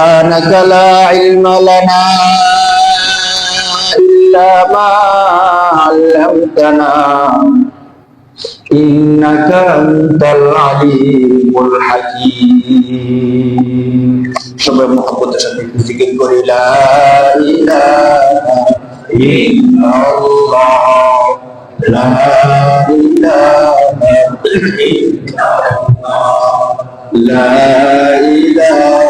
سبحانك لا علم لنا إلا ما علمتنا إنك أنت العليم الحكيم সবাই মহব্বতের সাথে একটু জিকির করি লা ইলাহা ইল্লাল্লাহ লা ইলাহা ইল্লাল্লাহ লা ইলাহা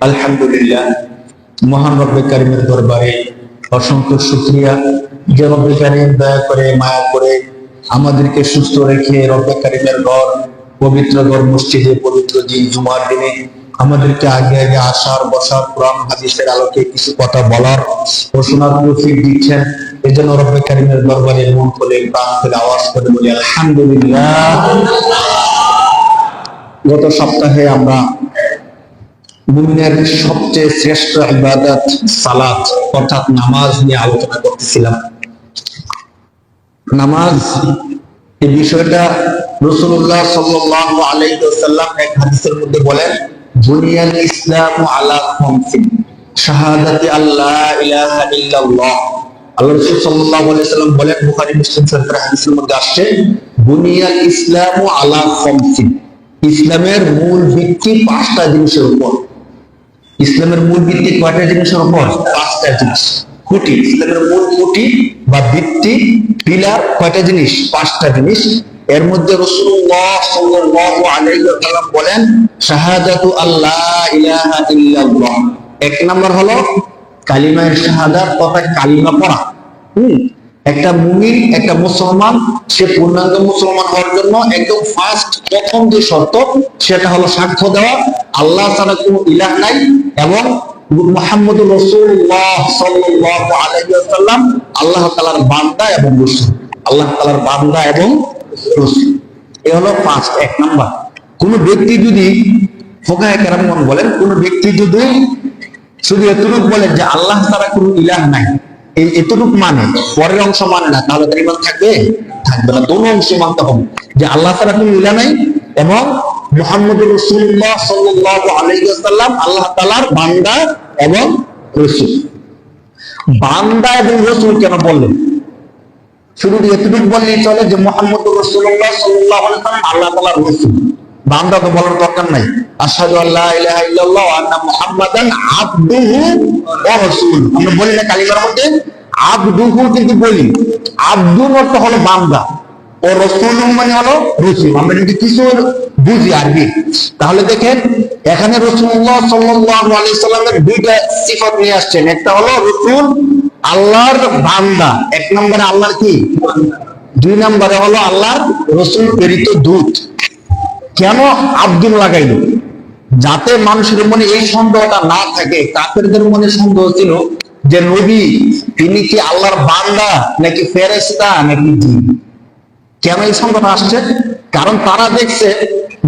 আলহামদুলিল্লাহ, মহান দরবারে অসংখ্য সুক্রিয়া যে দয়া করে, মায়া করে আমাদেরকে সুস্থ রেখে রব্বে কারিমের ঘর, পবিত্র ঘর, মসজিদে পবিত্র দিন, জুমার দিনে আমাদেরকে আগে আগে আসার, বসার, কোরআন, হাদিসের আলোকে কিছু কথা বলার ও শোনার দিচ্ছেন। এই জন্য দরবারে মন আওয়াজ করে বলি, আলহামদুলিল্লাহ। গত সপ্তাহে আমরা মুমিনের সবচেয়ে শ্রেষ্ঠ ইবাদত সালাত, অর্থাৎ নামাজ নিয়ে আলোচনা করতেছিলাম। নামাজ, এই বিষয়টা রসুল্লাহ সাল্লাল্লাহু আলাইহি ওয়াসাল্লাম এক হাদিসের মধ্যে বলেন বুনিয়াল ইসলামু আলা খামসিন, শাহাদাতি আল্লাহ ইলাহা ইল্লাল্লাহ। আল্লাহ রাসূল সাল্লাল্লাহু আলাইহি ওয়াসাল্লাম বলেন, বুখারী, মুসলিম শরীফের হাদিসের মধ্যে আসছে বুনিয়াল ইসলামু আলা খামসিন, ইসলামের মূল ভিত্তি পাঁচটা জিনিসের উপর। ইসলামের মূল ভিত্তি কয়টা উপর পাঁচটা জিনিস। খুঁটি, ইসলামের মূল খুঁটি বা ভিত্তি, পিলার কয়টা জিনিস? পাঁচটা জিনিস। এর মধ্যে বলেন এক নাম্বার হলো কালিমা শাহাদাত তথা কালিমা পড়া। হুম? একটা মুমিন, একটা মুসলমান, সে পূর্ণাঙ্গ মুসলমান হওয়ার জন্য একদম ফার্স্ট প্রথম যে শর্ত, সেটা হলো সাক্ষ্য দেওয়া। আল্লাহ ছাড়া কোনো ইলাহ নাই এবং মোহাম্মদ রসুল্লাহ আলাইহি আল্লাহ তাআলার বান্দা এবং রাসূল। আল্লাহ তাআলার বান্দা এবং রাসূল। এ হলো পাঁচ এক নাম্বার। কোন ব্যক্তি যদি ফোকাহে কেরামগণ বলেন, কোন ব্যক্তি যদি শুধু এতটুকু বলেন যে আল্লাহ তারা কোনো ইলাহ নাই এই এতটুক মানে পরের অংশ মানে না, তাহলে তার ইমান থাকবে? থাকবে না। দোনো অংশ মানতে হবে। যে আল্লাহ তারা কোনো ইলা নাই, এবং মোহাম্মদ রসুল্লাহ সাল্লাহ আলাইসাল্লাম আল্লাহ তালার বান্দা এবং রসুল। বান্দা এবং রসুল কেন বললেন? শুধু এতটুকু বললেই চলে যে মোহাম্মদ রসুল্লাহ সাল্লাহ আল্লাহ তালার রসুল। বান্দা তো বলার দরকার নাই। আশহাদু আল্লাহ ইলাহা ইল্লাল্লাহ আন্না মুহাম্মাদান আমরা বলি না কালিমার মধ্যে আবদুহু কিন্তু বলি। আব্দুর অর্থ হলো বান্দা। ও রসুল মানে হলো রসুল। আমরা যদি কিছু বুঝি আরবি, তাহলে দেখেন, এখানে রসুল্লাহ সাল্লাল্লাহু সাল্লামের দুইটা সিফাত নিয়ে আসছেন। একটা হলো রসুল আল্লাহর বান্দা। এক নম্বরে আল্লাহর কি? দুই নম্বরে হলো আল্লাহর রসুল প্রেরিত দূত। কেন আব্দুল লাগাইল? যাতে মানুষের মনে এই সন্দেহটা না থাকে, কাফেরদের মনে সন্দেহ ছিল যে নবী, তিনি কি আল্লাহর বান্দা নাকি ফেরেস্তা নাকি কেন এই সন্দেহটা আসছে? কারণ তারা দেখছে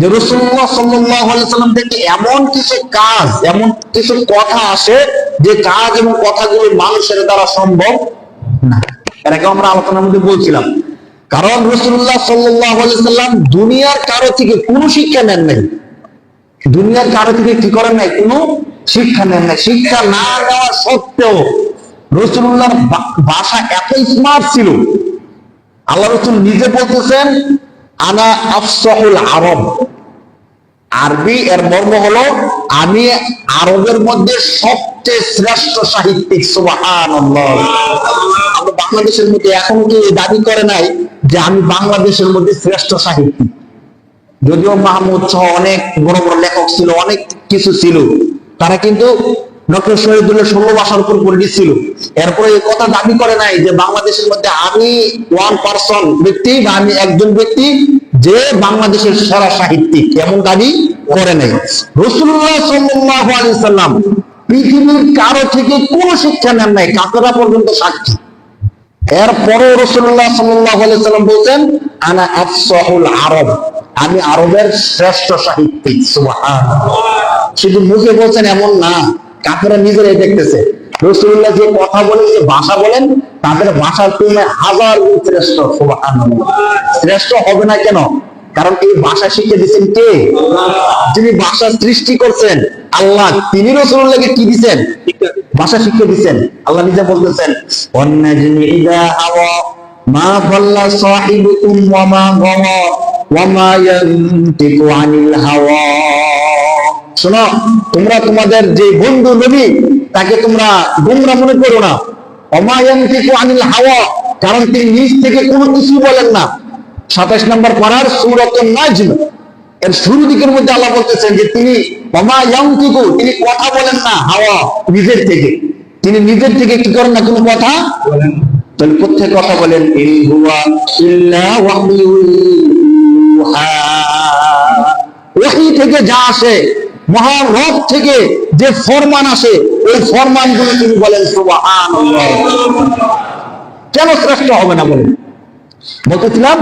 যে রসুল্লাহ সাল্লাম থেকে এমন কিছু কাজ, এমন কিছু কথা আসে যে কাজ এবং কথাগুলো মানুষের দ্বারা সম্ভব না। এটাকে আমরা আলোচনার মধ্যে বলছিলাম। কারণ রসুল্লাহ সাল্লাম দুনিয়ার কারও থেকে কোনো শিক্ষা নেন নাই। দুনিয়ার কারও থেকে কি করেন নাই? কোনো শিক্ষা নেন নাই। শিক্ষা না নেওয়া সত্ত্বেও রসুল্লাহর ভাষা এত স্মার্ট ছিল। আল্লাহ রসুল নিজে বলতেছেন, আনা আফসহুল আরব। আরবি এর মর্ম হলো, আমি আরবের মধ্যে সবচেয়ে শ্রেষ্ঠ সাহিত্যিক আমরা বাংলাদেশের মধ্যে এখন কি দাবি করে নাই যে আমি বাংলাদেশের মধ্যে শ্রেষ্ঠ সাহিত্যিক? যদিও মাহমুদ সহ অনেক বড় বড় লেখক ছিল, অনেক কিছু ছিল। তারা কিন্তু ডক্টর শহীদুল্লাহ ষোলো ভাষার উপর পরিচিত ছিল। এরপরে এই কথা দাবি করে নাই যে বাংলাদেশের মধ্যে আমি ওয়ান পার্সন ব্যক্তি বা আমি একজন ব্যক্তি যে বাংলাদেশের সেরা সাহিত্যিক, এমন দাবি করে নাই। রসুল্লাহ সাল্লাহ আলি সাল্লাম পৃথিবীর কারও থেকে কোনো শিক্ষা নেন নাই কাকেরা পর্যন্ত সাক্ষী। এরপরে রসুল্লাহ সাল্লাম বলছেন, আনা আফসাহুল আরব। আমি আরবের শ্রেষ্ঠ সাহিত্যিক শুধু মুখে বলছেন এমন না, কাফেরা নিজেরাই দেখতেছে। রসুল্লাহ যে কথা বলেন, যে ভাষা বলেন, তাদের ভাষার তুলনায় হাজার শ্রেষ্ঠ। শ্রেষ্ঠ হবে না কেন? কারণ এই ভাষা শিখে দিচ্ছেন কে? যিনি ভাষা সৃষ্টি করছেন। আল্লাহ, তিনি রসুল্লাহকে কি দিচ্ছেন ভাষা শিক্ষা দিচ্ছেন আল্লাহ নিজে বলতেছেন মা ফাল্লা ইয়ানতিকু আনিল হাওয়া। শোনো, তোমরা তোমাদের যে বন্ধু নবী, তাকে তোমরা গোমরা মনে করো না। ওমা ইয়ানতিকু আনিল হাওয়া, কারণ তিনি নিজ থেকে কোনো কিছু বলেন না। সাতাশ নম্বর পড়ার সূরাতুন নাজম। এর শুরু দিকের মধ্যে আল্লাহ বলতেছেন যে তিনি মামা ইয়াংকিকু, তিনি কথা বলেন না, হাওয়া নিজের থেকে। তিনি নিজের থেকে কি করেন না, কোনো কথা? তাহলে কোথায় কথা বলেন, ইন ওয়াহয়ুহা থেকে যা আসে মহান রব থেকে যে ফরমান আসে, ওই ফরমানগুলো তিনি বলেন, সুবহানাল্লাহ। কেন শ্রেষ্ঠ হবে না বলেন? বলতেছিলাম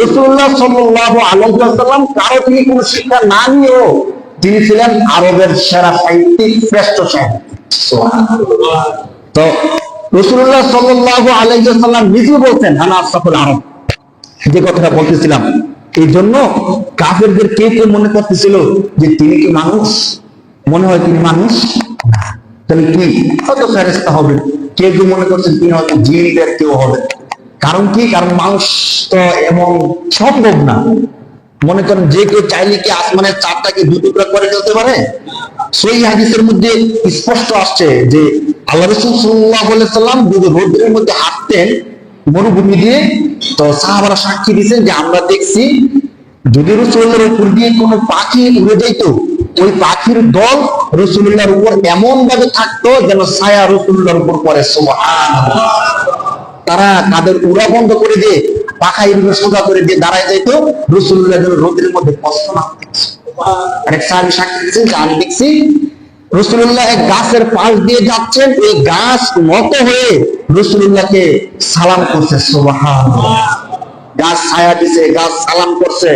রসুল্লাহ সাল্লাহ আলহাম কারও থেকে কোনো শিক্ষা না নিয়েও তিনি ছিলেন আরবের সেরা সাহিত্যিক, শ্রেষ্ঠ তো রসুল্লাহ সাল্লাহ আলহাম বলছেন হানা আশরাফুল আরব। যে কথাটা বলতেছিলাম এই জন্য কাফেরদের কে কে মনে করতেছিল যে তিনি কি মানুষ? মনে হয় তিনি মানুষ তাহলে কি? হয়তো ফেরেস্তা হবে। কে কে মনে করছেন তিনি হয়তো জিনদের কেউ হবে। কারণ কি? কারণ মানুষ তো এমন সম্ভব না। মনে করেন যে কেউ চাইলে কি আসমানের চারটাকে দু টুকরা করে ফেলতে পারে? সেই হাদিসের মধ্যে স্পষ্ট আসছে যে আল্লাহ রসুল সাল্লাহ সাল্লাম যদি রোদ্রের মধ্যে হাঁটতেন, মরুভূমি দিয়ে, তো সাহাবারা সাক্ষী দিয়েছেন যে আমরা দেখছি যদি রসুল্লাহর উপর দিয়ে কোনো পাখি উড়ে যাইতো ওই পাখির দল রসুল্লাহর উপর এমন ভাবে থাকতো যেন ছায়া রসুল্লাহর উপর পরে সুবহানাল্লাহ। তারা তাদের উড়া বন্ধ করে দিয়ে পাখা এরকম সোজা করে দিয়ে দাঁড়ায় যাইতো। রসুল্লাহ যেন রোদের মধ্যে কষ্ট না আরেক সাক্ষী যে আমি দেখছি। রসুল্লাহ গাছের পাশ দিয়ে যাচ্ছেন গাছ নত হয়ে রসুল্লাহকে সালাম করছে গাছ ছায়া দিছে, গাছ সালাম করছে।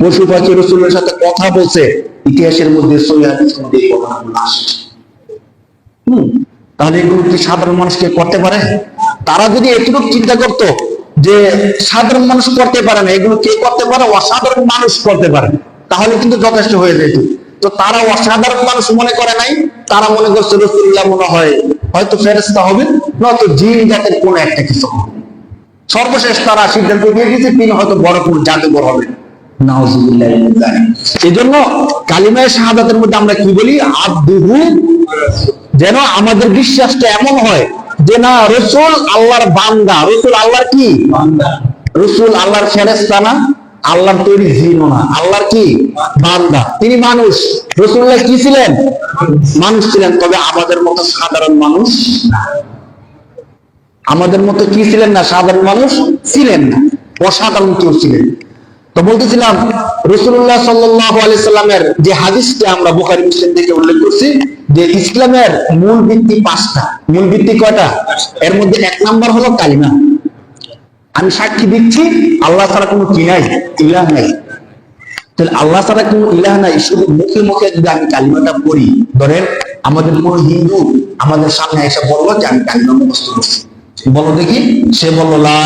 পশু পাখি রসুলের সাথে কথা বলছে। ইতিহাসের মধ্যে তাহলে এগুলো কি সাধারণ মানুষকে করতে পারে? তারা যদি এটুকু চিন্তা করত যে সাধারণ মানুষ করতে পারে না, এগুলো কে করতে পারে? অসাধারণ মানুষ করতে পারে। তাহলে কিন্তু যথেষ্ট হয়ে যেত। তো তারা অসাধারণ মানুষ মনে করে নাই, তারা মনে করছে রসুল্লাহ মনে হয় হয়তো ফেরেস্তা হবে নয়তো জিন জাতের কোন একটা কিছু হবে। সর্বশেষ তারা সিদ্ধান্ত দিয়ে দিয়েছে, তিনি হয়তো বড় কোন জাদুঘর হবে। আমরা কি বলি? আব্দুহু যেন আমাদের বিশ্বাসটা এমন হয় যে না রসুল আল্লাহর বান্দা। রসুল আল্লাহর কি? রসুল আল্লাহর ফেরেস্তা না? আল্লাহর তৈরি জিন না। আল্লাহর কি? বান্দা। তিনি মানুষ। রসুল্লাহ কি ছিলেন? মানুষ ছিলেন। তবে আমাদের মতো সাধারণ মানুষ আমাদের মতো কি ছিলেন না? সাধারণ মানুষ ছিলেন না। অসাধারণ কেউ ছিলেন তো বলতেছিলাম রসুল্লাহ সাল্লামের যে হাদিসটা আমরা বুখারি, মুসলিম থেকে উল্লেখ করছি, যে ইসলামের মূল ভিত্তি পাঁচটা। মূল ভিত্তি কয়টা? এর মধ্যে এক নাম্বার হলো কালিমা। আমি সাক্ষী দিচ্ছি, আল্লাহ ছাড়া কোনো কি নাই, ইলাহ নাই। তাহলে আল্লাহ ছাড়া কোনো ইলাহ নাই, শুধু মুখে মুখে যদি আমি কালিমাটা পড়ি, ধরেন আমাদের কোন হিন্দু, আমাদের সামনে এসে বলল যে আমি কালিমা মুখস্থ করছি। বলো দেখি, সে বলল, লা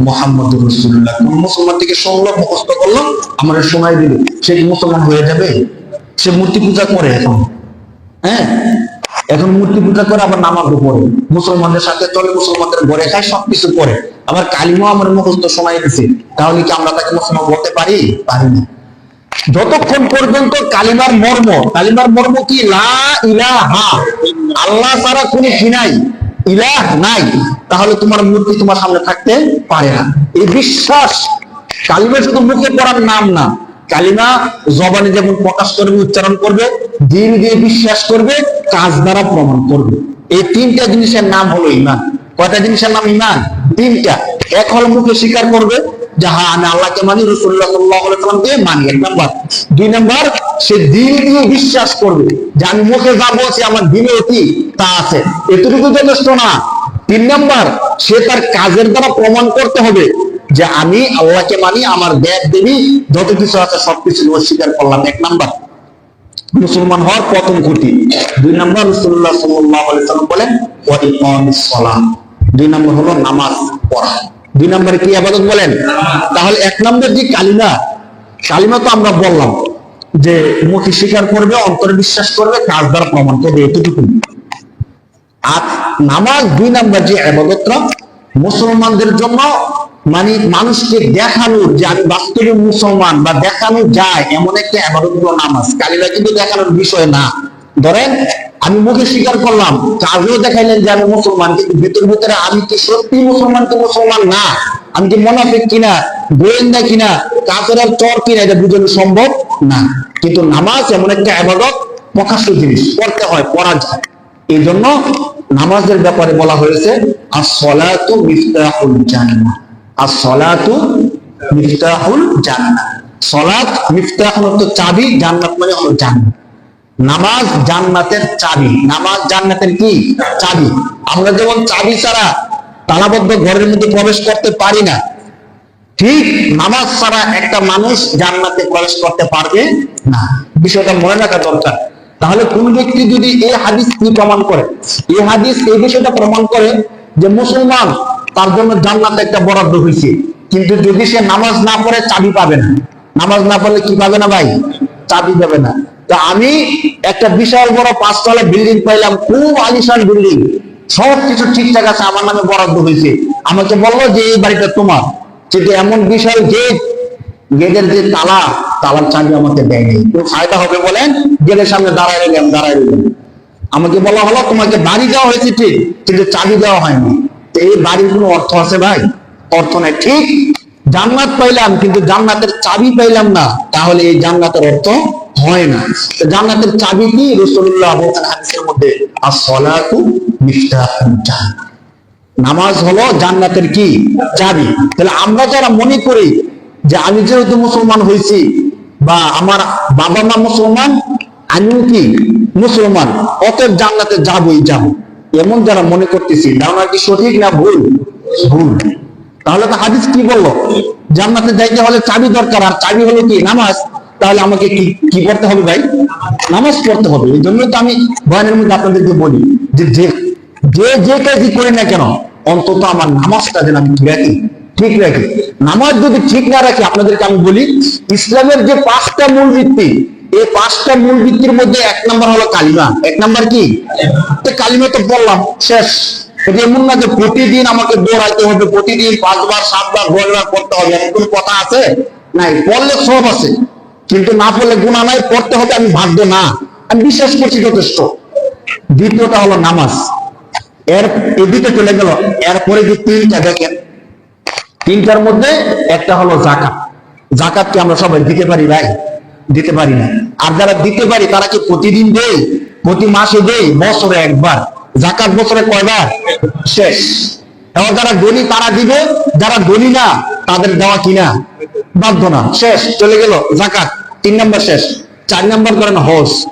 মোহাম্মদ রসুল্লাহ কোন মুসলমান থেকে শুনলো মুখস্থ করল আমরা শোনাই দিল সে মুসলমান হয়ে যাবে? সে মূর্তি পূজা করে এখন। হ্যাঁ? এখন মূর্তি পূজা করে আবার নামাজও পড়ে মুসলমানদের সাথে চলে, মুসলমানদের ঘরে খায়, সবকিছু করে। আবার কালিমা আমার মুখস্থ শোনাই দিছে। তাহলে কি আমরা তাকে মুসলমান বলতে পারি? পারি না। যতক্ষণ পর্যন্ত কালিমার মর্ম কালিমার মর্ম কি? লা ইলাহা, আল্লাহ ছাড়া কোনো কি নাই? ইলাহ নাই, তাহলে তোমার মূর্তি তোমার সামনে থাকতে পারে না। এই বিশ্বাস, কালিমা শুধু মুখে পড়ার নাম না, কালিমা জবানে যেমন প্রকাশ করবে, উচ্চারণ করবে দিন দিয়ে বিশ্বাস করবে, কাজ দ্বারা প্রমাণ করবে। এই তিনটা জিনিসের নাম হলো ইমান। কয়টা জিনিসের নাম ইমান? তিনটা। এক হল মুখে স্বীকার করবে যে হ্যাঁ আমি আল্লাহকে মানি মানি। এক দুই সে দিয়ে বিশ্বাস করবে যে আমি মুখে যা বলছি আমার অতি তা আছে। এতটুকু যথেষ্ট না। তিন সে তার কাজের দ্বারা প্রমাণ করতে হবে যে আমি আল্লাহকে মানি, আমার দেব দেবী, যত কিছু আছে সবকিছু অস্বীকার করলাম। এক নাম্বার। মুসলমান হওয়ার প্রথম খুঁটি। দুই নম্বর রসুল্লাহ সাল্লাম বলেন দুই নম্বর হলো নামাজ পড়া। দুই নম্বরে কি আবাদত বলেন? তাহলে এক নম্বর যে কালিমা কালিমা তো আমরা বললাম যে মুখে স্বীকার করবে, অন্তরে বিশ্বাস করবে, কাজ দ্বারা প্রমাণ করবে, এতটুকু। আর নামাজ দুই নাম্বার যে আবাদতটা, মুসলমানদের জন্য মানে মানুষকে দেখানোর যে আমি বাস্তবে মুসলমান বা দেখানো যায় এমন একটা আবাদত নামাজ। কালিমা কিন্তু দেখানোর বিষয় না। ধরেন আমি মুখে স্বীকার করলাম। কাজেও দেখাইলেন যে আমি মুসলমান, কিন্তু ভিতর ভিতরে আমি কি সত্যি মুসলমান কি মুসলমান না? আমি কি মোনাফিক কিনা, গোয়েন্দা কিনা কাজের আর চর কিনা, এটা বুঝানো সম্ভব না। কিন্তু নামাজ এমন একটা আবাদত, প্রকাশ্য জিনিস, পড়তে হয়, পড়া যায়। এই জন্য নামাজের ব্যাপারে বলা হয়েছে as-salatu মিফতাহুল জান্নাহ। as-salatu মিফতাহুল জান্নাহ। সালাত মিফতাহ তো চাবি, জান্নাত মানে হলো জান্নাত। নামাজ জান্নাতের চাবি। নামাজ জান্নাতের কি? চাবি। আমরা যেমন চাবি ছাড়া তালাবদ্ধ ঘরের মধ্যে প্রবেশ করতে পারি না, ঠিক নামাজ ছাড়া একটা মানুষ জান্নাতে প্রবেশ করতে পারবে না। বিষয়টা মনে রাখা দরকার। তাহলে কোন ব্যক্তি যদি এই হাদিস কি প্রমাণ করে? এই হাদিস এই বিষয়টা প্রমাণ করে যে মুসলমান তার জন্য জান্নাতে একটা বরাদ্দ হয়েছে। কিন্তু যদি সে নামাজ না পড়ে, চাবি পাবে না। নামাজ না পড়লে কি পাবে না ভাই? চাবি পাবে না। তো আমি একটা বিশাল বড় পাঁচতলা বিল্ডিং পাইলাম, খুব আলিশান বিল্ডিং সব কিছু ঠিকঠাক আছে, আমার নামে বরাদ্দ হয়েছে। আমাকে বলল যে, এই বাড়িটা তোমার। কিন্তু এমন বিশাল গেট গেটের যে তালা, তালার চাবি আমাকে দেয়নি। তো ফায়দা হবে বলেন গেটের সামনে দাঁড়ায় রইলাম দাঁড়ায় রইলাম। আমাকে বলা হলো, তোমাকে বাড়ি দেওয়া হয়েছে ঠিক, কিন্তু চাবি দেওয়া হয়নি। এই বাড়ির কোনো অর্থ আছে ভাই? অর্থ নাই। ঠিক জান্নাত পাইলাম, কিন্তু জান্নাতের চাবি পাইলাম না, তাহলে এই জান্নাতের অর্থ হয় না। জান্নাতের চাবি কি? রসুল্লাহ হাদিসের মধ্যে নামাজ হলো জান্নাতের কি? চাবি। তাহলে আমরা যারা মনে করি যে আমি যেহেতু মুসলমান হয়েছি, বা আমার বাবা মা মুসলমান, আমিও কি? মুসলমান। অতএব জান্নাতে যাবই যাব। এমন যারা মনে করতেছি ধারণা কি সঠিক না ভুল? ভুল। তাহলে তো হাদিস কি বলল? জান্নাতে যাইতে হলে চাবি দরকার, আর চাবি হলো কি? নামাজ। তাহলে আমাকে কি কি করতে হবে ভাই? নামাজ পড়তে হবে। এই জন্য তো আমি বয়ানের মধ্যে আপনাদেরকে বলি যে যে যে যে কাজই করি না কেন, অন্তত আমার নামাজটা যেন আমি রাখি। ঠিক রাখি। নামাজ যদি ঠিক না রাখি, আপনাদেরকে আমি বলি, ইসলামের যে পাঁচটা মূল ভিত্তি, এই পাঁচটা মূল ভিত্তির মধ্যে এক নম্বর হলো কালিমা। এক নম্বর কি? কালিমা তো বললাম, শেষ। এমন না যে প্রতিদিন আমাকে দৌড়াইতে হবে, প্রতিদিন পাঁচবার, সাতবার দশবার হবে কথা আছে? নাই পড়লে সব আছে। কিন্তু না পড়লে গুণা নাই, পড়তে হবে আমি না। আমি বিশ্বাস করছি যথেষ্ট। দ্বিতীয়টা হলো নামাজ। এর এদিকে চলে গেল, এরপরে যে তিনটা দেখেন। তিনটার মধ্যে একটা হলো জাকাত জাকাত কি আমরা সবাই দিতে পারি ভাই? দিতে পারি না। আর যারা দিতে পারি, তারা কি প্রতিদিন দেয়? প্রতি মাসে দেয়? বছরে একবার। জাকাত বছরে কয়বার? শেষ। এবং যারা গনি তারা দিবে। যারা গনি না, তাদের দেওয়া কিনা? বাধ্য না। শেষ। চলে গেল। জাকাত। তিন নম্বর শেষ। চার নম্বর করেন হজ।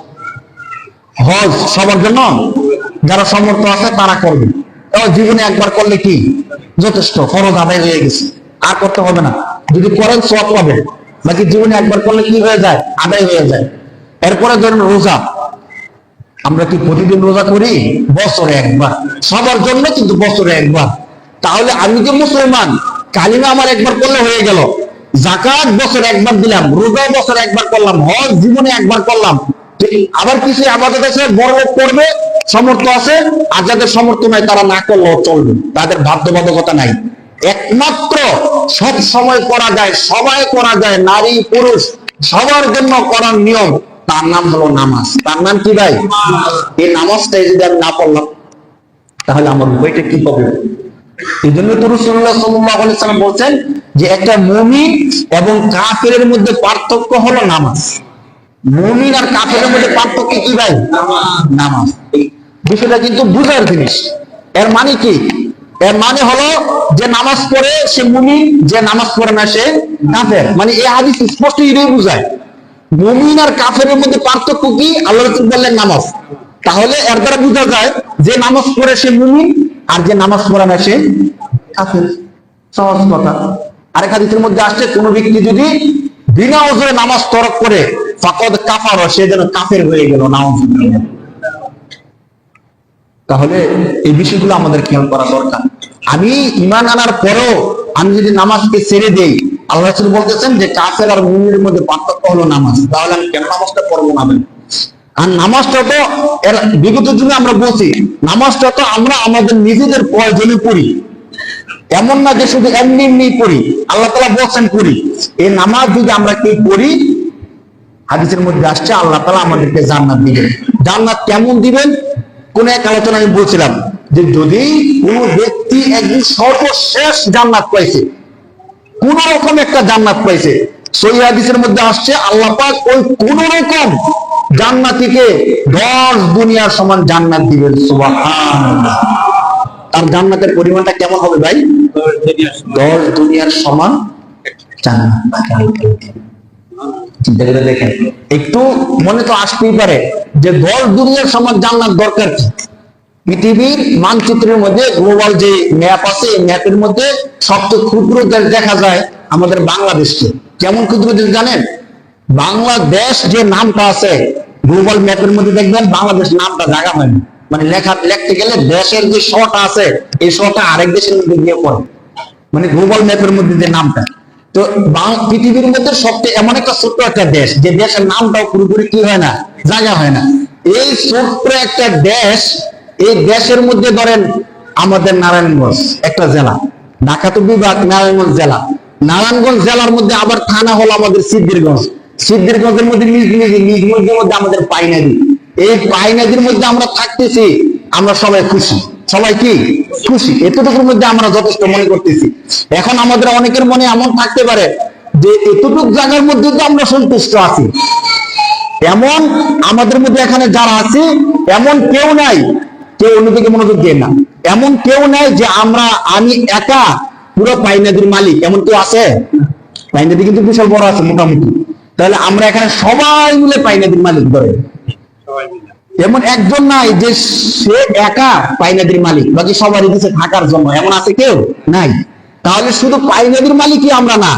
হজ সবার জন্য? যারা সমর্থ আছে, তারা করবে। এবং জীবনে একবার করলে কি? যথেষ্ট। ফরজ আদায় হয়ে গেছে। আর করতে হবে না। যদি করেন সব পাবে বাকি জীবনে একবার করলে কি হয়ে যায়? আদায় হয়ে যায়। এরপরে ধরেন রোজা। আমরা কি প্রতিদিন রোজা করি? বছরে একবার। সবার জন্য কিন্তু বছরে একবার। তাহলে আমি যে মুসলমান, কালিমা আমার একবার করলে হয়ে গেল। জাকাত বছর একবার দিলাম রোজা বছর একবার করলাম, হজ জীবনে একবার করলাম। আবার কিছু আমাদের কাছে বড় করবে, সমর্থ আছে, আর যাদের সমর্থ নাই তারা না করলেও চলবে। তাদের বাধ্যবাধকতা নাই। একমাত্র সব সময় করা যায়, সবাই করা যায়, নারী, পুরুষ, সবার জন্য করার নিয়ম। তার নাম হলো নামাজ। তার নাম কি ভাই? এই নামাজটাই যদি আমি না পড়লাম, তাহলে আমার বইটা কি হবে? এই জন্য তো বলছেন যে একটা মুমিন এবং মধ্যে পার্থক্য হলো নামাজ। আর কাফেরের মধ্যে পার্থক্য কি ভাই? নামাজ। বিষয়টা কিন্তু বুঝার জিনিস। এর মানে কি? এর মানে হলো যে নামাজ পড়ে সে মুমিন, যে নামাজ পড়ে না সে কাফের। মানে এই হাদিস স্পষ্ট এটাই বুঝায়। মুমিন আর কাফেরের মধ্যে পার্থক্য কি? আল্লাহ রাসূল বললেন নামাজ। তাহলে এর দ্বারা বোঝা যায় যে নামাজ পড়ে সে মুমিন আর যে নামাজ পড়ে না সে কাফের। সহজ কথা। আরেক হাদিসের মধ্যে আসছে, কোন ব্যক্তি যদি বিনা ওজরে নামাজ তরক করে, ফাকদ কাফার, সে যেন কাফের হয়ে গেল নামাজ তাহলে এই বিষয়গুলো আমাদের খেয়াল করা দরকার। আমি ইমান আনার পরেও আমি যদি নামাজকে ছেড়ে দেই আল্লাহ বলতেছেন যে কাফের আর মুমিনের মধ্যে পার্থক্য হলো নামাজ। তাহলে আমি কেন নামাজটা পড়ব না আর নামাজটা তো এর বিগত যুগে আমরা বলছি, নামাজটা তো আমরা আমাদের নিজেদের প্রয়োজনে পড়ি। এমন না যে শুধু এমনি এমনি পড়ি। আল্লাহ তালা বলছেন পড়ি। এই নামাজ যদি আমরা কি পড়ি, হাদিসের মধ্যে আসছে, আল্লাহ তালা আমাদেরকে জান্নাত দিবেন। জান্নাত কেমন দিবেন? কোন এক আলোচনা আমি বলছিলাম যে যদি কোন ব্যক্তি একদিন সর্বশেষ জান্নাত পাইছে কোন রকম একটা জান্নাত পাইছে। সহি হাদিসের মধ্যে আসছে, আল্লাহ পাক ওই কোন রকম জান্নাতিকে দশ দুনিয়ার সমান জান্নাত দিবেন তার জান্নাতের পরিমাণটা কেমন হবে ভাই? দশ দুনিয়ার সমান চিন্তা করে দেখেন। একটু মনে তো আসতেই পারে যে দশ দুনিয়ার সমান জান্নাত দরকার কি? পৃথিবীর মানচিত্রের মধ্যে গ্লোবাল যে ম্যাপ আছে ম্যাপের মধ্যে সবচেয়ে ক্ষুদ্র দেশ দেখা যায় আমাদের বাংলাদেশকে। কেমন ক্ষুদ্র দেশ জানেন? বাংলাদেশ যে নামটা আছে গ্লোবাল ম্যাপের মধ্যে দেখবেন বাংলাদেশ নামটা জায়গা হয়নি। মানে লেখা, লিখতে গেলে দেশের যে শটা আছে, এই শটা আরেক দেশের মধ্যে গিয়ে পড়ে। মানে গ্লোবাল ম্যাপের মধ্যে যে নামটা। তো পৃথিবীর মধ্যে সবচেয়ে এমন একটা ছোট্ট একটা দেশ, যে দেশের নামটাও পুরোপুরি কি হয় না, জায়গা হয় না। এই ছোট্ট একটা দেশ এই দেশের মধ্যে ধরেন আমাদের নারায়ণগঞ্জ, একটা জেলা। ঢাকা তো বিভাগ, নারায়ণগঞ্জ জেলা। নারায়ণগঞ্জ জেলার মধ্যে আবার থানা হলো আমাদের সিদ্ধিরগঞ্জ। সিদ্ধিরগঞ্জের মধ্যে নিজ নিজ নিজ মধ্যে মধ্যে আমাদের পাইনাদি। এই পাইনাদির মধ্যে আমরা থাকতেছি, আমরা সবাই খুশি। সবাই কি? খুশি। এতটুকুর মধ্যে আমরা যথেষ্ট মনে করতেছি। এখন আমাদের অনেকের মনে এমন থাকতে পারে যে এতটুক জায়গার মধ্যে তো আমরা সন্তুষ্ট আছি। এমন আমাদের মধ্যে এখানে যারা আছে, এমন কেউ নাই কেউ অন্যদিকে মনোযোগ দিয়ে না। এমন কেউ নাই যে আমরা আমি একা পুরো পাইনাদির মালিক। এমন কেউ আছে? পাইনাদি কিন্তু বিশাল বড় আছে মোটামুটি। তাহলে আমরা এখানে সবাই মিলে পাইনাদির মালিক ধরে। এমন একজন নাই যে সে একা পাইনাদির মালিক। বাকি সবারই দিচ্ছে থাকার জন্য। এমন আছে কেউ? নাই। তাহলে শুধু পাইনাদির মালিকই আমরা না।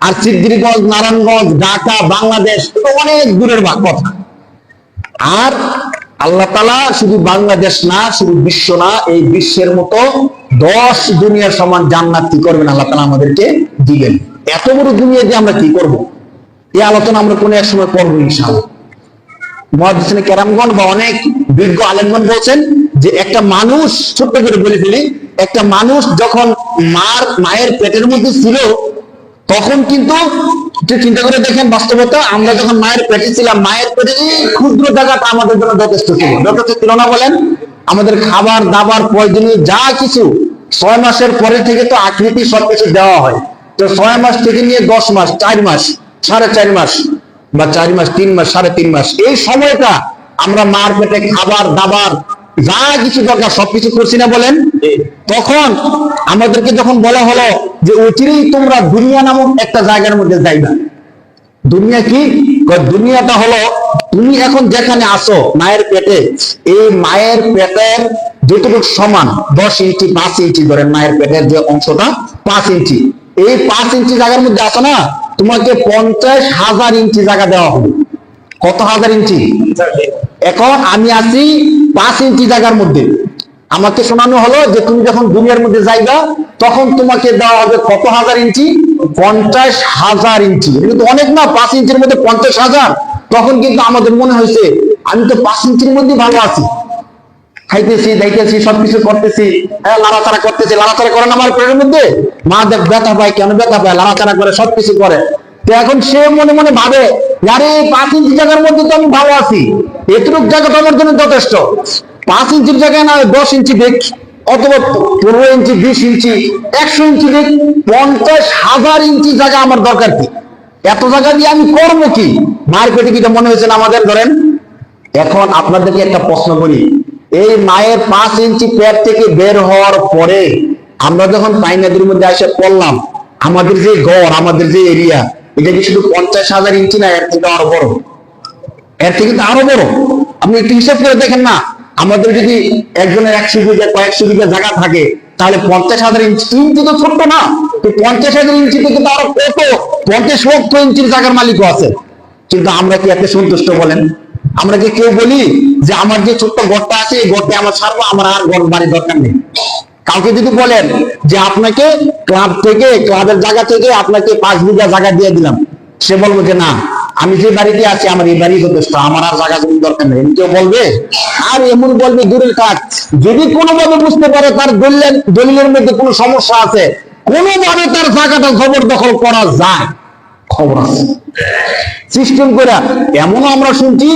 আর সিদ্ধিরগঞ্জ নারায়ণগঞ্জ ঢাকা বাংলাদেশ অনেক দূরের কথা। আর আল্লাহ তালা শুধু বাংলাদেশ না, শুধু বিশ্ব না, এই বিশ্বের মতো দশ দুনিয়ার সমান জান্নাত কি করবেন আল্লাহ তালা আমাদেরকে দিবেন। এত বড় দুনিয়া দিয়ে আমরা কি করব? এই আলোচনা আমরা কোনো এক সময় করব ইনশাআল্লাহ। মহাদিসনে কেরামগণ বা অনেক বিজ্ঞ আলেমগণ বলছেন যে একটা মানুষ, ছোট্ট করে বলে ফেলি, একটা মানুষ যখন মার, মায়ের পেটের মধ্যে ছিল তখন কিন্তু চিন্তা করে দেখেন বাস্তবতা, আমরা যখন মায়ের পেটে ছিলাম, মায়ের পেটে ক্ষুদ্র জায়গাটা আমাদের জন্য যথেষ্ট ছিল। যথেষ্ট ছিল না বলেন, আমাদের খাবার, দাবার, প্রয়োজনীয় যা কিছু ছয় মাসের পরে থেকে তো আকৃতি সবকিছু দেওয়া হয়। তো ছয় মাস থেকে নিয়ে দশ মাস, চার মাস, সাড়ে চার মাস বা চার মাস, তিন মাস, সাড়ে তিন মাস, এই সময়টা আমরা মার পেটে খাবার, দাবার যা কিছু দরকার সবকিছু করছি না বলেন? তখন আমাদেরকে যখন বলা হলো যে অচিরেই তোমরা দুনিয়া নামক একটা জায়গার মধ্যে যাইবা। দুনিয়া কি? দুনিয়াটা হলো তুমি এখন যেখানে আসো মায়ের পেটে এই মায়ের পেটের যেটুকু সমান দশ ইঞ্চি পাঁচ ইঞ্চি ধরেন মায়ের পেটের যে অংশটা পাঁচ ইঞ্চি। এই পাঁচ ইঞ্চি জায়গার মধ্যে আসো না? তোমাকে পঞ্চাশ হাজার ইঞ্চি জায়গা দেওয়া হবে। কত হাজার ইঞ্চি? এখন আমি আছি পাঁচ ইঞ্চি জায়গার মধ্যে। আমাকে শোনানো হলো যে তুমি যখন দুনিয়ার মধ্যে যাইবা, তখন তোমাকে দেওয়া হবে কত হাজার ইঞ্চি? পঞ্চাশ হাজার ইঞ্চি। কিন্তু অনেক না, পাঁচ ইঞ্চির মধ্যে পঞ্চাশ হাজার। তখন কিন্তু আমাদের মনে হয়েছে, আমি তো পাঁচ ইঞ্চির মধ্যে ভালো আছি। খাইতেছি, দাইতেছি, সবকিছু করতেছি। হ্যাঁ লাড়াচাড়া করতেছি। লাড়াচাড়া করে না আমার পেটের মধ্যে? মা দেখ, ব্যথা পায় কেন? ব্যথা পায়, লাড়াচাড়া করে, সবকিছু করে। তো এখন সে মনে মনে ভাবে, আরে পাঁচ ইঞ্চি জায়গার মধ্যে তো আমি ভালো আছি। এতটুক জায়গা তো আমার জন্য যথেষ্ট। পাঁচ ইঞ্চির জায়গায় না দশ ইঞ্চি দেখ অথবা পনেরো ইঞ্চি, বিশ ইঞ্চি, একশো ইঞ্চি দেখ পঞ্চাশ হাজার ইঞ্চি জায়গা আমার দরকার কি? এত জায়গা দিয়ে আমি করব কি? মায়ের পেটে কিটা মনে হয়েছে আমাদের? ধরেন, এখন আপনাদেরকে একটা প্রশ্ন করি। এই মায়ের পাঁচ ইঞ্চি পেট থেকে বের হওয়ার পরে আমরা যখন পাইনাদের মধ্যে এসে পড়লাম, আমাদের যে গড় আমাদের যে এরিয়া এটা কি শুধু পঞ্চাশ হাজার ইঞ্চি না, এর থেকে আরও বড়? এর থেকে তো আরও বড়। আপনি একটু হিসাব করে দেখেন না, আমাদের যদি একজনের একশো বিঘা, কয়েকশো বিঘা জায়গা থাকে, তাহলে পঞ্চাশ হাজার ইঞ্চি ইঞ্চি তো ছোট্ট না, তো পঞ্চাশ হাজার ইঞ্চি থেকে তো আরও কত? পঞ্চাশ লক্ষ ইঞ্চির জায়গার মালিকও আছে। কিন্তু আমরা কি এত সন্তুষ্ট বলেন? আমরা কি কেউ বলি যে, আমার যে ছোট্ট ঘরটা আছে, এই ঘরটা আমার ছাড়বো আমার আর ঘর বাড়ির দরকার নেই কাউকে যদি বলেন যে আপনাকে ক্লাব থেকে ক্লাবের জায়গা থেকে আপনাকে পাঁচ বিঘা জায়গা দিয়ে দিলাম, সে বলব যে না, আমি যে বাড়িতে আছি, আমার এই বাড়ি যথেষ্ট, আমার আর জায়গা জমি দরকার নেই। কেউ বলবে, আর এমন বলবে, দূরের কাজ। যদি কোনোভাবে বুঝতে পারে তার দলিলের দলিলের মধ্যে কোনো সমস্যা আছে, কোনোভাবে তার জায়গাটা জবরদখল করা যায়। খবর সিস্টেম করে, এমনও আমরা শুনছি,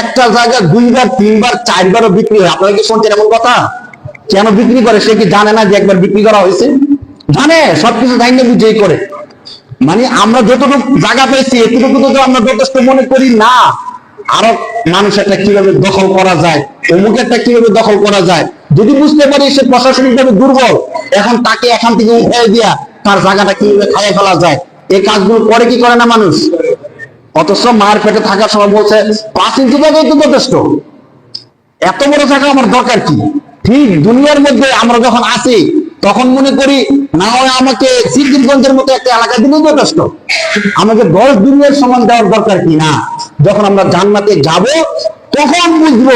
একটা জায়গা দুইবার, তিনবার, চারবারও বিক্রি হয়। আপনারা কি শুনছেন এমন কথা? কেন বিক্রি করে, সে কি জানে না যে একবার বিক্রি করা হয়েছে? জানে, সবকিছু জানিয়ে বুঝেই করে। মানে আমরা যতটুকু জায়গা পেয়েছি, এতটুকু তো আমরা যথেষ্ট মনে করি না। আরও মানুষ একটা কীভাবে দখল করা যায়, অমুক একটা কীভাবে দখল করা যায়। যদি বুঝতে পারি সে প্রশাসনিক ভাবে দুর্বল, এখন তাকে এখান থেকে উঠে দিয়া তার জায়গাটা কীভাবে খাইয়ে ফেলা যায়? এই কাজগুলো করে কি করে না মানুষ? অথচ মায়ের পেটে থাকার সময় বলছে, পাঁচ ইঞ্চি জায়গায় তো যথেষ্ট। এত বড় জায়গা আমার দরকার কি? ঠিক দুনিয়ার মধ্যে আমরা যখন আছি, তখন মনে করি না হয় আমাকে সিদ্দিকগঞ্জের মতো একটা এলাকা দিলেই যথেষ্ট। আমাকে দশ দুনিয়ার সমান দেওয়ার দরকার কি? না। যখন আমরা জান্নাতে যাব, তখন বুঝব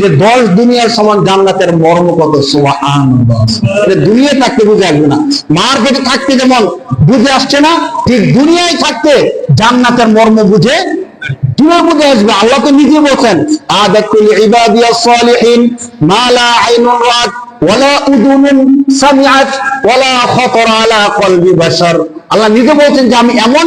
যে দশ দুনিয়ার সমান জান্নাতের মর্ম কত। দুনিয়া থাকতে বুঝে আসবে না। মার পেটে থাকতে যেমন বুঝে আসছে না, ঠিক দুনিয়ায় থাকতে জান্নাতের মর্ম বুঝে কীভাবে বুঝে আসবে, আল্লাহ তো নিজে বলছেন আল্লাহ নিজে বলছেন যে, আমি এমন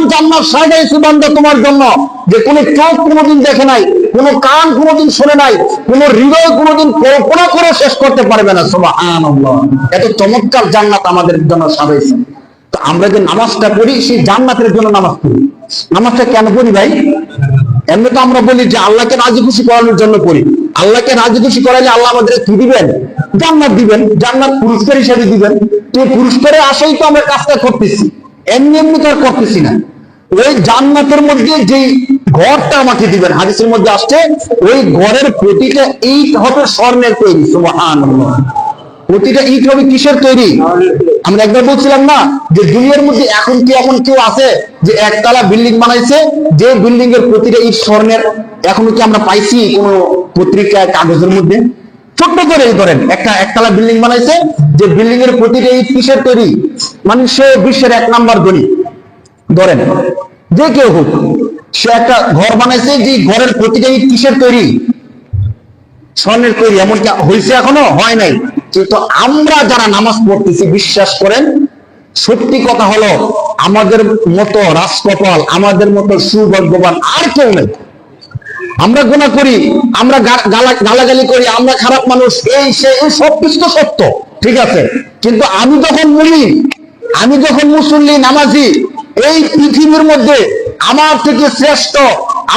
সাজাইছি তোমার জন্য, যে কোনো চোখ কোনোদিন দেখে নাই, কোনো কান কোনোদিন শুনে নাই, কোনো হৃদয় কোনোদিন কল্পনা করে শেষ করতে পারবে না। সুবহানাল্লাহ। এত চমৎকার জান্নাত আমাদের জন্য সাজাইছেন। তো আমরা যে নামাজটা পড়ি, সেই জান্নাতের জন্য নামাজ পড়ি। নামাজটা কেন পড়ি ভাই? এমনি তো আমরা বলি যে আল্লাহকে রাজি খুশি করানোর জন্য করি। আল্লাহকে রাজি খুশি করালে আল্লাহ আমাদের কি দিবেন? জান্নাত দিবেন, জান্নাত পুরস্কার হিসেবে দিবেন। তো এই পুরস্কারের আশাই তো আমরা কাজটা করতেছি। এমনি এমনি তো আর করতেছি না। ওই জান্নাতের মধ্যে যে ঘরটা আমাকে দিবেন, হাদিসের মধ্যে আসছে, ওই ঘরের প্রতিটা ইট হবে স্বর্ণের তৈরি। সুবহানাল্লাহ। প্রতিটা ইট হবে কিসের তৈরি? আমরা একবার বলছিলাম না যে দুনিয়ার মধ্যে এখন কি এমন কেউ আছে যে একতলা বিল্ডিং বানাইছে, যে বিল্ডিং এর প্রতিটা ইট স্বর্ণের, এখনও কি আমরা পাইছি কোন পত্রিকায় কাগজের মধ্যে? ছোট্ট করে ধরেন, একটা একতলা বিল্ডিং বানাইছে, যে বিল্ডিং এর প্রতিটা ইট কিসের তৈরি? মানে সে বিশ্বের এক নাম্বার ধনী ধরেন, যে কেউ হোক, সে একটা ঘর বানাইছে, যে ঘরের প্রতিটা ইট কিসের তৈরি? স্বর্ণের তৈরি এমন কি হয়েছে এখনও, হয় নাই। কিন্তু আমরা যারা নামাজ পড়তেছি, বিশ্বাস করেন সত্যি কথা হলো, আমাদের মতো রাজকপাল, আমাদের মতো সুভাগ্যবান আর কেউ নেই। আমরা গুণা করি, আমরা গালাগালি করি, আমরা খারাপ মানুষ, এই, সে, এই সব কিছু তো সত্য, ঠিক আছে? কিন্তু আমি যখন বলি, আমি যখন মুসল্লি, নামাজি, এই পৃথিবীর মধ্যে আমার থেকে শ্রেষ্ঠ,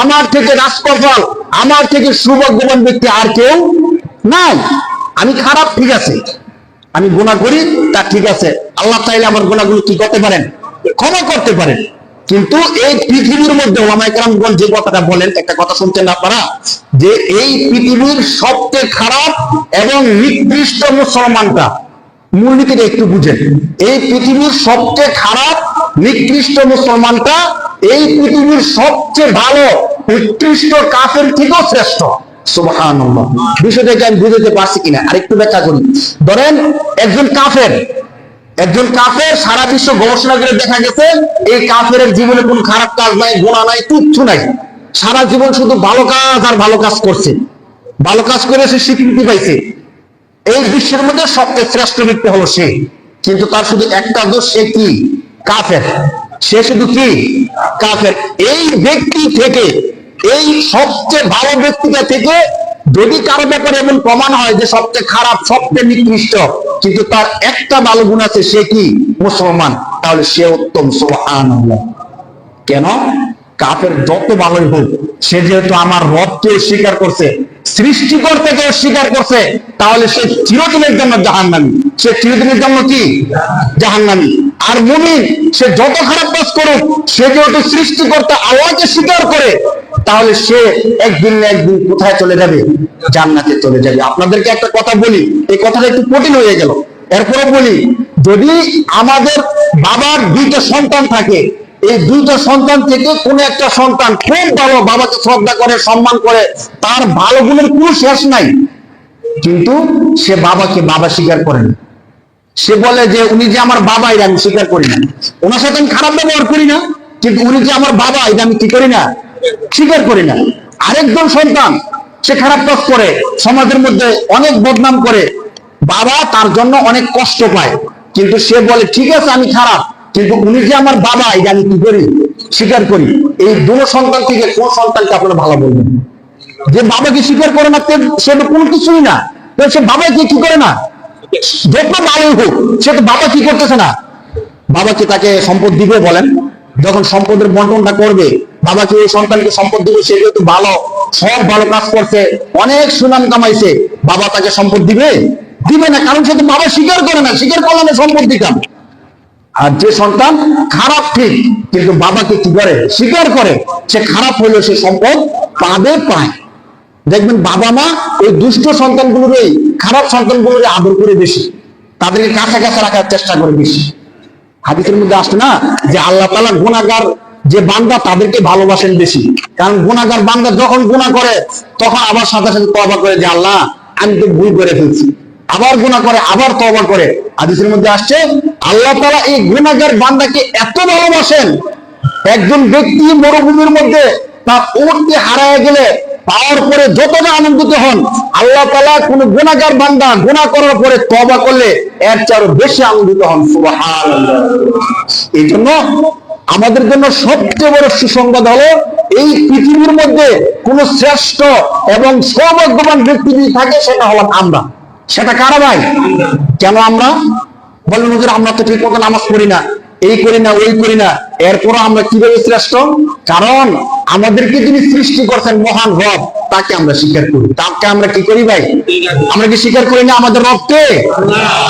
আমার থেকে রাজকপাল, আমার থেকে সৌভাগ্যবান ব্যক্তি আর কেউ নাই। আমি খারাপ, ঠিক আছে? আমি গুণা করি, তা ঠিক আছে। আল্লাহ চাইলে আমার গুণাগুলো কি করতে পারেন, ক্ষমা করতে পারেন। কিন্তু এই পৃথিবীর মধ্যে ওলামাইকরামগণ যে কথাটা বলেন, একটা কথা শুনছেন না আপনারা? যে এই পৃথিবীর সবচেয়ে খারাপ এবং নিকৃষ্ট মুসলমানটা মূলনীতিটা একটু বুঝেন। এই পৃথিবীর সবচেয়ে খারাপ, নিকৃষ্ট মুসলমানটা এই পৃথিবীর সবচেয়ে ভালো, উৎকৃষ্ট কাফের থেকেও শ্রেষ্ঠ। বিষয়টাকে আমি বুঝতে পারছি কিনা? আরেকটু ব্যাখ্যা করি। ধরেন একজন কাফের একজন কাফের সারা বিশ্ব গবেষণা করে দেখা গেছে, এই কাফের জীবনে কোনো খারাপ কাজ নাই গোনা নাই, কিচ্ছু নাই। সারা জীবন শুধু ভালো কাজ আর ভালো কাজ করছে। ভালো কাজ করে সে স্বীকৃতি পাইছে। এই বিশ্বের মধ্যে সবচেয়ে শ্রেষ্ঠ ব্যক্তি হলো সে। কিন্তু তার শুধু একটা দোষ, সে কি? কাফের। সে শুধু কি? কাফের। এই ব্যক্তি থেকে, এই সবচেয়ে ভালো ব্যক্তিটা থেকে যদি কারও ব্যাপারে এমন প্রমাণ হয় যে সবচেয়ে খারাপ, সবচেয়ে নিকৃষ্ট, কিন্তু তার একটা ভালো গুণ আছে, সে কি? মুসলমান। তাহলে সে উত্তম, সুবহানাল্লাহ। কেন? কাফের যত ভালোই হোক, সে যেহেতু আমার রবকে স্বীকার করছে, সৃষ্টিকর্তাকে স্বীকার করছে, তাহলে সে চিরদিনের জন্য জাহান্নামী। সে চিরদিনের জন্য কি? জাহান্নামী। আর মুমিন, সে যত খারাপ কাজ করুক, সে যেহেতু সৃষ্টিকর্তা আল্লাহকে স্বীকার করে তাহলে সে একদিন না একদিন কোথায় চলে যাবে? জান্নাতে চলে যাবে। আপনাদেরকে একটা কথা বলি। এই কথাটা একটু কঠিন হয়ে গেল। এরপরে বলি, যদি আমাদের বাবার দুইটা সন্তান থাকে, এই দুইটা সন্তান থেকে কোন একটা সন্তান খুব ভালো বাবাকে শ্রদ্ধা করে, সম্মান করে, তার ভালো গুণের কোনো শেষ নাই। কিন্তু সে বাবাকে বাবা স্বীকার করে না। সে বলে যে, উনি যে আমার বাবা এটা আমি স্বীকার করি না। ওনার সাথে আমি খারাপ ব্যবহার করি না, কিন্তু উনি যে আমার বাবা এটা আমি কি করি না? স্বীকার করি না। আরেকজন সন্তান, সে খারাপ কাজ করে, সমাজের মধ্যে অনেক বদনাম করে, বাবা তার জন্য অনেক কষ্ট পায়। কিন্তু সে বলে, ঠিক আছে, আমি খারাপ, কিন্তু উনি যে আমার বাবা, এটা আমি কি করি? স্বীকার করি। এই দুটো সন্তান থেকে কোন সন্তানকে আপনারা ভালো বলবেন? যে বাবাকে স্বীকার করে না, সে তো কোনো কিছুই না। সে বাবাকে কি করে না? যত ভালোই হোক, সে তো বাবা কি করতেছে না? বাবাকে তাকে সম্পদ দিবে বলেন। যখন সম্পদের বন্টনটা করবে বাবাকে ওই সন্তানকে সম্পদ দিবে, সে যেহেতু ভালো, সব ভালো কাজ করছে, অনেক সুনাম কামাইছে, বাবা তাকে সম্পদ দিবে? দিবে না, কারণ সে তো বাবা স্বীকার করে না, স্বীকার করলে না সম্পদ দিতাম। আর যে সন্তান খারাপ ঠিক, কিন্তু বাবাকে কি করে? স্বীকার করে। সে খারাপ হলেও সে সম্পদ পাবে পায়। দেখবেন বাবা মা ওই দুষ্ট সন্তানগুলোরই, খারাপ সন্তানগুলোর আদর করে বেশি। তাদেরকে কাছে কাছে রাখার চেষ্টা করে বেশি। হাদিসের মধ্যে আসছে না যে আল্লাহ তালা গুণাগার যে বান্দা তাদেরকে ভালোবাসেন বেশি। কারণ গুণাগার বান্দা যখন গুণা করে, তখন আবার সাথে সাথে তবা করে যে, আল্লাহ, আমি তো ভুল করে ফেলছি। আবার গুণা করে, আবার তবা করে। হাদিসের মধ্যে আসছে, আল্লাহ তালা এই গুণাগার বান্দাকে এত ভালোবাসেন, একজন ব্যক্তি মরুভূমির মধ্যে তার উঠতে হারায় গেলে পাওয়ার পরে যতটা আনন্দিত হন, আল্লাহ তালা কোন গুণাগার বান্দা গুণা করার পরে তবা করলে এর আরও বেশি আনন্দিত হন। সুবহানাল্লাহ। এই জন্য আমাদের জন্য সবচেয়ে বড় সুসংবাদ হলো, এই পৃথিবীর মধ্যে কোন শ্রেষ্ঠ এবং সৌভাগ্যবান ব্যক্তি যদি থাকে সেটা হলাম আমরা। সেটা কারা ভাই? কেন আমরা? বলেন আমরা তো ঠিক মতো নামাজ পড়ি না। এই করি না, ওই করি না। এরপরও আমরা কীভাবে শ্রেষ্ঠ? কারণ আমাদেরকে যিনি সৃষ্টি করছেন মহান রব, তাকে আমরা স্বীকার করি। তাকে আমরা কি করি ভাই? আমরা কি স্বীকার করি না আমাদের রবকে?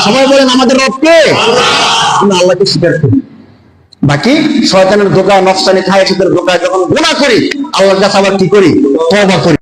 সবাই বলেন, আমাদের রবকে? আমরা আল্লাহকে স্বীকার করি। বাকি শয়তানের ধোকা নকশানি খায় ধোকা, যখন গুণা করি, আল্লাহর কাছে আবার কি করি? তবা করি।